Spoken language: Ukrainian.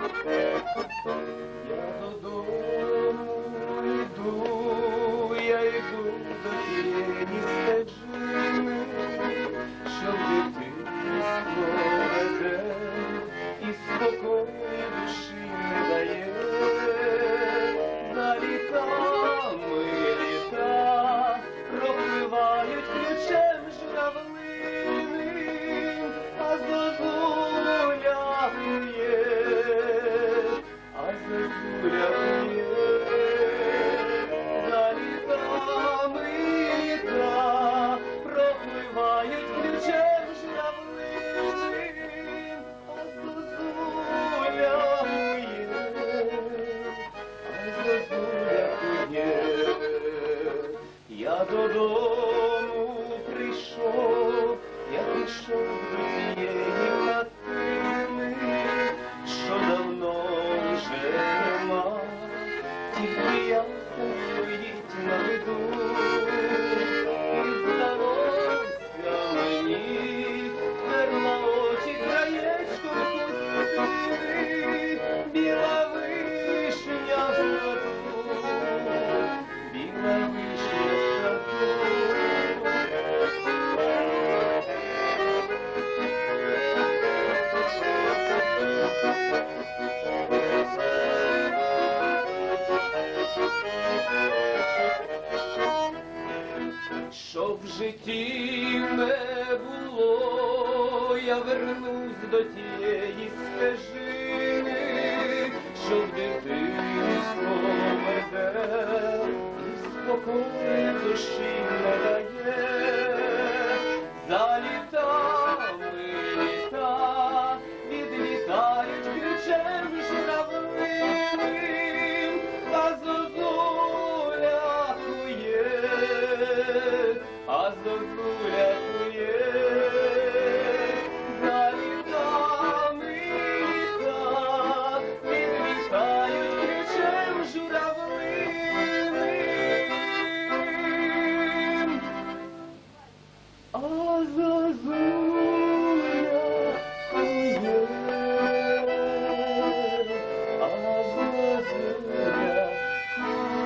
Я додому я йду до тієї стежини, що в дитинство веде і спокою душі Я додому прийшов, я прийшов до тієї хатини, що давно вже нема, тільки я стоїть на виду, і здалося мені, верла Що в житті не було, я вернусь до тієї стежини, що в дитинство веде, і спокою душі не дає. За Hallelujah.